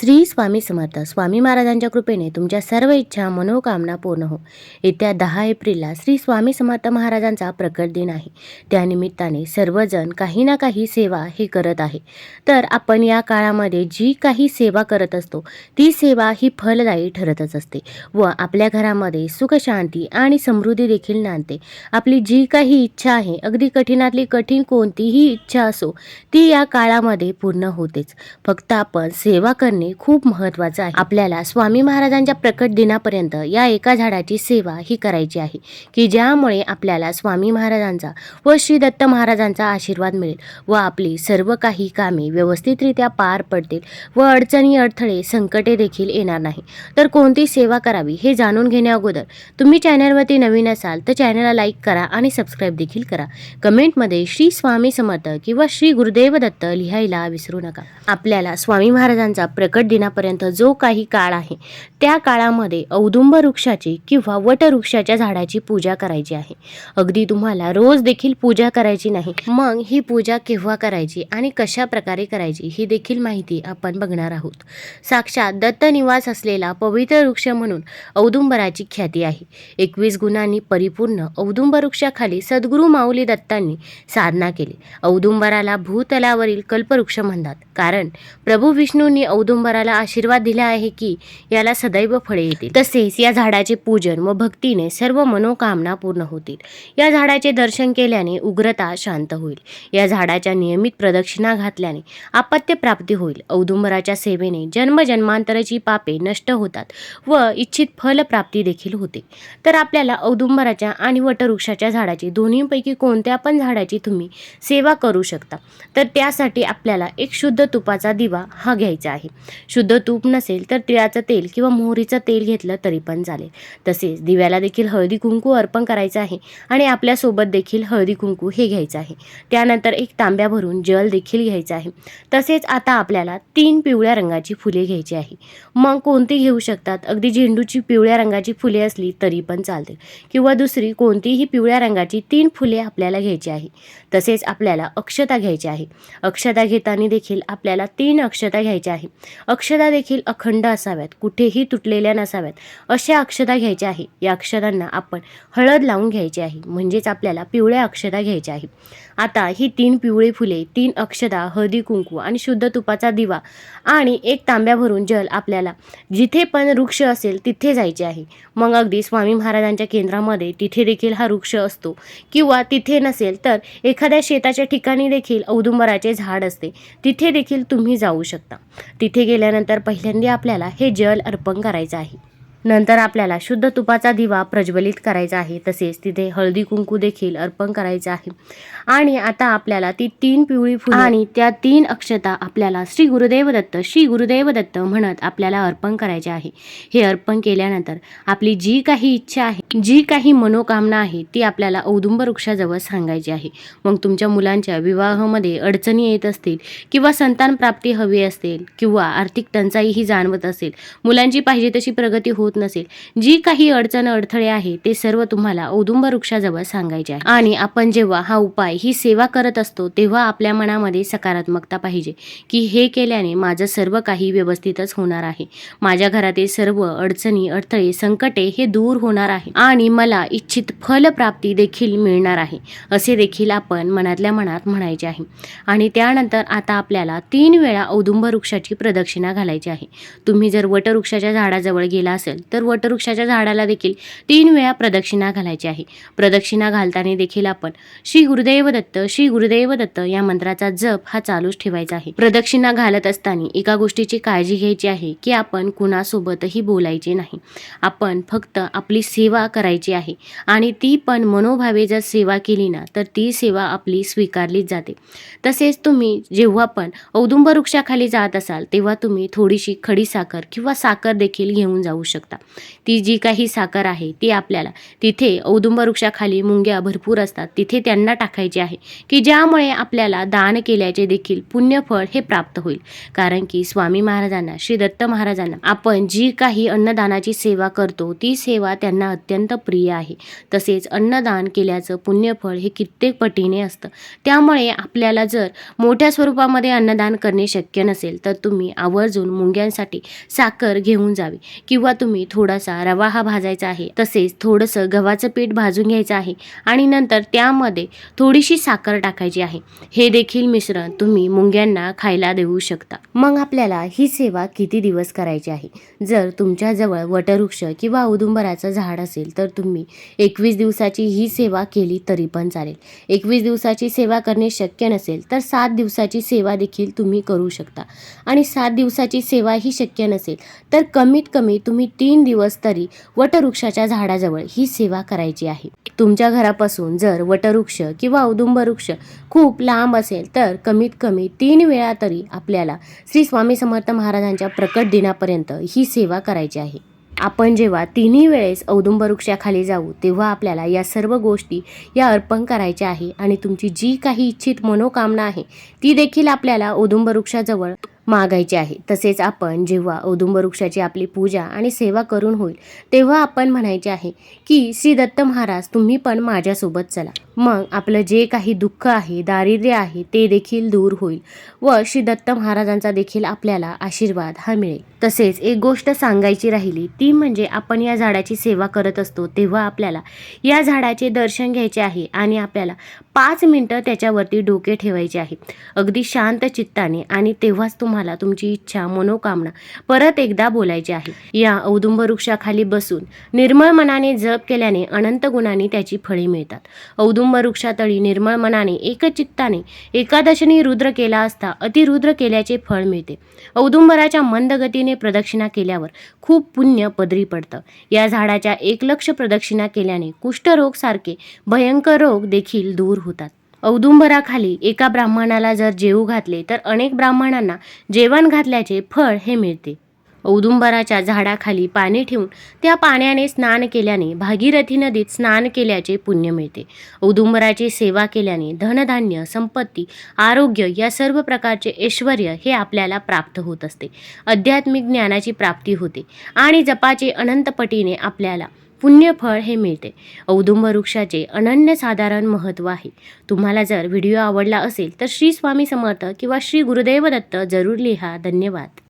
श्री स्वामी समर्थ स्वामी महाराजांच्या कृपेने तुमच्या सर्व इच्छा मनोकामना पूर्ण हो. येत्या दहा एप्रिलला श्री स्वामी समर्थ महाराजांचा प्रकट दिन आहे. त्यानिमित्ताने सर्वजण काही ना काही सेवा हे करत आहे. तर आपण या काळामध्ये जी काही सेवा करत असतो ती सेवा ही फलदायी ठरतच असते व आपल्या घरामध्ये सुख शांती आणि समृद्धी देखील नांदते. आपली जी काही इच्छा आहे अगदी कठीणातली कठीण कोणतीही इच्छा असो ती या काळामध्ये पूर्ण होतेच. फक्त आपण सेवा करणे खूप महत्त्वाचं आहे. आपल्याला स्वामी महाराजांच्या प्रकट दिनापर्यंत या एका झाडाची सेवा ही करायची आहे की ज्यामुळे आपल्याला स्वामी महाराजांचा व श्री दत्त महाराजांचा आशीर्वाद मिळेल व आपली सर्व काही कामे व्यवस्थितरित्या पार पडतील व अडचणी अडथळे संकटे देखील येणार नाही. तर कोणती सेवा करावी हे जाणून घेण्या अगोदर तुम्ही चॅनलवरती नवीन असाल तर चॅनलला लाईक करा आणि सबस्क्राईब देखील करा. कमेंटमध्ये श्री स्वामी समर्थ किंवा श्री गुरुदेव दत्त लिहायला विसरू नका. आपल्याला स्वामी महाराजांचा प्रकट दिनापर्यंत जो काही काळ आहे त्या काळामध्ये औदुंब वृक्षाची किंवा वटवृक्षाच्या झाडाची पूजा करायची आहे. अगदी तुम्हाला रोज देखील पूजा करायची नाही. मग ही पूजा केव्हा करायची आणि कशा प्रकारे करायची ही देखील माहिती आपण बघणार आहोत. साक्षात दत्तनिवास असलेला पवित्र वृक्ष म्हणून औदुंबराची ख्याती आहे. एकवीस गुणांनी परिपूर्ण औदुंब वृक्षाखाली सद्गुरू माऊली दत्तांनी साधना केली. औदुंबराला भूतलावरील कल्पवृक्ष म्हणतात. कारण प्रभू विष्णूंनी औदुंबराला आशीर्वाद दिला आहे की याला सदैव फळे येतील. तसेच या झाडाचे पूजन व भक्तीने सर्व मनोकामना पूर्ण होतील. या झाडाचे दर्शन केल्याने उग्रता शांत होईल. या झाडाच्या नियमित प्रदक्षिणा घातल्याने आपत्य प्राप्ती होईल. औदुंबराच्या सेवेने जन्मजन्मांतराची पापे नष्ट होतात व इच्छित फलप्राप्ती देखील होते. तर आपल्याला औदुंबराच्या आणि वटवृक्षाच्या झाडाची दोन्हीपैकी कोणत्या पण झाडाची तुम्ही सेवा करू शकता. तर त्यासाठी आपल्याला एक शुद्ध तुपाचा दिवा हा घ्यायचा आहे. शुद्ध तूप नसेल तर तिळाचं तेल किंवा मोहरीचं तेल घेतलं तरी पण चालेल. तसेच दिव्याला देखील हळदी कुंकू अर्पण करायचं आहे आणि आपल्यासोबत देखील हळदी कुंकू हे घ्यायचं आहे. त्यानंतर एक तांब्या भरून जल देखील घ्यायचं आहे. तसेच आता आपल्याला तीन पिवळ्या रंगाची फुले घ्यायची आहे. मग कोणती घेऊ शकतात? अगदी झेंडूची पिवळ्या रंगाची फुले असली तरी पण चालते. किंवा दुसरी कोणतीही पिवळ्या रंगाची तीन फुले आपल्याला घ्यायची आहे. तसेच आपल्याला अक्षता घ्यायची आहे. अक्षता घेताना देखील आपल्याला तीन अक्षता घ्यायच्या आहे. अक्षता देखील अखंड असाव्यात. कुठेही तुटलेल्या नसाव्यात. अशा अक्षता घ्यायच्या आहे. या अक्षदांना आपण हळद लावून घ्यायची आहे. म्हणजेच आपल्याला पिवळ्या अक्षता घ्यायच्या आहे आता ही तीन पिवळी फुले तीन अक्षता हळदी कुंकू आणि शुद्ध तुपाचा दिवा आणि एक तांब्या भरून जल आपल्याला जिथे पण वृक्ष असेल तिथे जायचे आहे. मग अगदी स्वामी महाराजांच्या केंद्रामध्ये तिथे देखील हा वृक्ष असतो. किंवा तिथे नसेल तर एखाद्या शेताच्या ठिकाणी देखील औदुंबराचे झाड असते. तिथे देखील तुम्ही जाऊ शकता. तिथे गेल्यानंतर पहिल्यांदा आपल्याला हे जल अर्पण करायचं आहे. नंतर आपल्याला शुद्ध तुपाचा दिवा प्रज्वलित करायचा आहे. तसेच तिथे हळदी कुंकू देखील अर्पण करायचं आहे. आणि आता आपल्याला ती तीन पिवळी फुले आणि त्या तीन अक्षता आपल्याला श्री गुरुदेव दत्त श्री गुरुदेव दत्त म्हणत आपल्याला अर्पण करायचे आहे. हे अर्पण केल्यानंतर आपली जी काही इच्छा आहे जी काही मनोकामना आहे ती आपल्याला औदुंब वृक्षाजवळ सांगायची आहे. मग तुमच्या मुलांच्या विवाहामध्ये अडचणी येत असतील किंवा संतान प्राप्ती हवी असेल किंवा आर्थिक टंचाई ही जाणवत असेल मुलांची पाहिजे तशी प्रगती होत नसेल. जी काही अडचण अडथळे आहे ते सर्व तुम्हाला औदुंब वृक्षाजवळ सांगायचे आहे. आणि आपण जेव्हा हा उपाय ही सेवा करत असतो तेव्हा आपल्या मनामध्ये सकारात्मकता पाहिजे की हे केल्याने माझं सर्व काही व्यवस्थितच होणार आहे. माझ्या घरातील सर्व अडचणी अडथळे संकटे हे दूर होणार आहे. आणि मला इच्छित फलप्राप्ती देखील मिळणार आहे असे देखील आपण मनातल्या मनात म्हणायचे आहे. आणि त्यानंतर आता आपल्याला तीन वेळा औदुंब वृक्षाची प्रदक्षिणा घालायची आहे. तुम्ही जर वटवृक्षाच्या झाडाजवळ गेला असेल तर वटवृक्षाच्या झाडाला देखील तीन वेळा प्रदक्षिणा घालायची आहे. प्रदक्षिणा घालताना देखील आपण श्री गुरुदेव दत्त श्री गुरुदेव दत्त या मंत्राचा जप हा चालूच ठेवायचा आहे. प्रदक्षिणा घालत असताना एका गोष्टीची काळजी घ्यायची आहे की आपण कुणासोबतही बोलायचे नाही. आपण फक्त आपली सेवा करायची आहे आणि ती पण मनोभावे जर सेवा केली ना तर ती सेवा आपली स्वीकारलीच जाते. तसेच तुम्ही जेव्हा पण औदुंब वृक्षाखाली जात असाल तेव्हा तुम्ही थोडीशी खडी साखर किंवा साखर देखील घेऊन जाऊ शकता. शकता. ती जी काही साखर आहे ती आपल्याला तिथे औदुंब वृक्षाखाली मुंग्या भरपूर असतात तिथे त्यांना टाकायची आहे की ज्यामुळे आपल्याला दान केल्याचे देखील पुण्यफळ हे प्राप्त होईल. कारण की स्वामी महाराजांना श्री दत्त महाराजांना आपण जी काही अन्नदानाची सेवा करतो ती सेवा त्यांना अत्यंत प्रिय आहे. तसेच अन्नदान केल्याचं पुण्यफळ हे कित्येक पटीने असतं. त्यामुळे आपल्याला जर मोठ्या स्वरूपामध्ये अन्नदान करणे शक्य नसेल तर तुम्ही आवर्जून मुंग्यांसाठी साखर घेऊन जावी. किंवा तुम्ही थोडासा रवा हा भाजायचा आहे. तसेच थोडंसं गव्हाचं पीठ भाजून घ्यायचं आहे आणि नंतर त्यामध्ये थोडीशी साखर टाकायची आहे. हे देखील मिश्रण तुम्ही मुंग्यांना खायला देऊ शकता. मग आपल्याला ही सेवा किती दिवस करायची आहे? जर तुमच्याजवळ वटवृक्ष किंवा औदुंबराचं झाड असेल तर तुम्ही एकवीस दिवसाची ही सेवा केली तरी पण चालेल. एकवीस दिवसाची सेवा करणे शक्य नसेल तर सात दिवसाची सेवा देखील तुम्ही करू शकता. आणि सात दिवसाची सेवा ही शक्य नसेल तर कमीत कमी तुम्ही तीन दिवस तरी वटवृक्षाच्या झाडाजवळ ही सेवा करायची आहे. तुमच्या घरापासून जर वटवृक्ष किंवा औदुंब वृक्ष खूप लांब असेल तर कमीत कमी तीन वेळा तरी आपल्याला श्री स्वामी समर्थ महाराजांच्या प्रकट दिनापर्यंत ही सेवा करायची आहे. आपण जेव्हा तिन्ही वेळेस औदुंब वृक्षाखाली जाऊ तेव्हा आपल्याला या सर्व गोष्टी या अर्पण करायच्या आहे आणि तुमची जी काही इच्छित मनोकामना आहे ती देखील आपल्याला औदुंब वृक्षाजवळ मागायची आहे. तसेच आपण जेव्हा औदुंब वृक्षाची आपली पूजा आणि सेवा करून होईल तेव्हा आपण म्हणायचे आहे की श्री दत्त महाराज तुम्ही पण माझ्यासोबत चला. मग आपलं जे काही दुःख आहे दारिद्र्य आहे ते देखील दूर होईल व श्री दत्त महाराजांचा देखील आपल्याला आशीर्वाद हा मिळेल. तसेच एक गोष्ट सांगायची राहिली ती म्हणजे आपण या झाडाची सेवा करत असतो तेव्हा आपल्याला या झाडाचे दर्शन घ्यायचे आहे आणि आपल्याला पाच मिनटं त्याच्यावरती डोके ठेवायचे आहे. अगदी शांत चित्ताने आणि तेव्हाच तुम्हाला तुमची इच्छा मनोकामना परत एकदा बोलायची आहे. या औदुंब वृक्षाखाली बसून निर्मळ मनाने जप केल्याने अनंत गुणाने त्याची फळे मिळतात. औदुंब वृक्षातळी निर्मळ मनाने एकचित्ताने एकादशीने रुद्र केला असता अतिरुद्र केल्याचे फळ मिळते. औदुंबराच्या मंद गतीने प्रदक्षिणा केल्यावर खूप पुण्य पदरी पडतं. या झाडाच्या एक लक्ष प्रदक्षिणा केल्याने कुष्ठरोग सारखे भयंकर रोग देखील दूर होतात. औदुंबराखाली एका ब्राह्मणाला जर जेवू घातले तर अनेक ब्राह्मणांना जेवण घातल्याचे फळ हे मिळते. औदुंबराच्या झाडाखाली पाणी ठेवून त्या पाण्याने स्नान केल्याने भागीरथी नदीत स्नान केल्याचे पुण्य मिळते. औदुंबराची सेवा केल्याने धनधान्य संपत्ती आरोग्य या सर्व प्रकारचे ऐश्वर हे आपल्याला प्राप्त होत असते. आध्यात्मिक ज्ञानाची प्राप्ती होते आणि जपाचे अनंतपटीने आपल्याला पुण्यफळ हे मिळते. औदुंब वृक्षाचे अनन्यसाधारण महत्त्व आहे. तुम्हाला जर व्हिडिओ आवडला असेल तर श्री स्वामी समर्थ किंवा श्री गुरुदेव दत्त जरूर लिहा. धन्यवाद.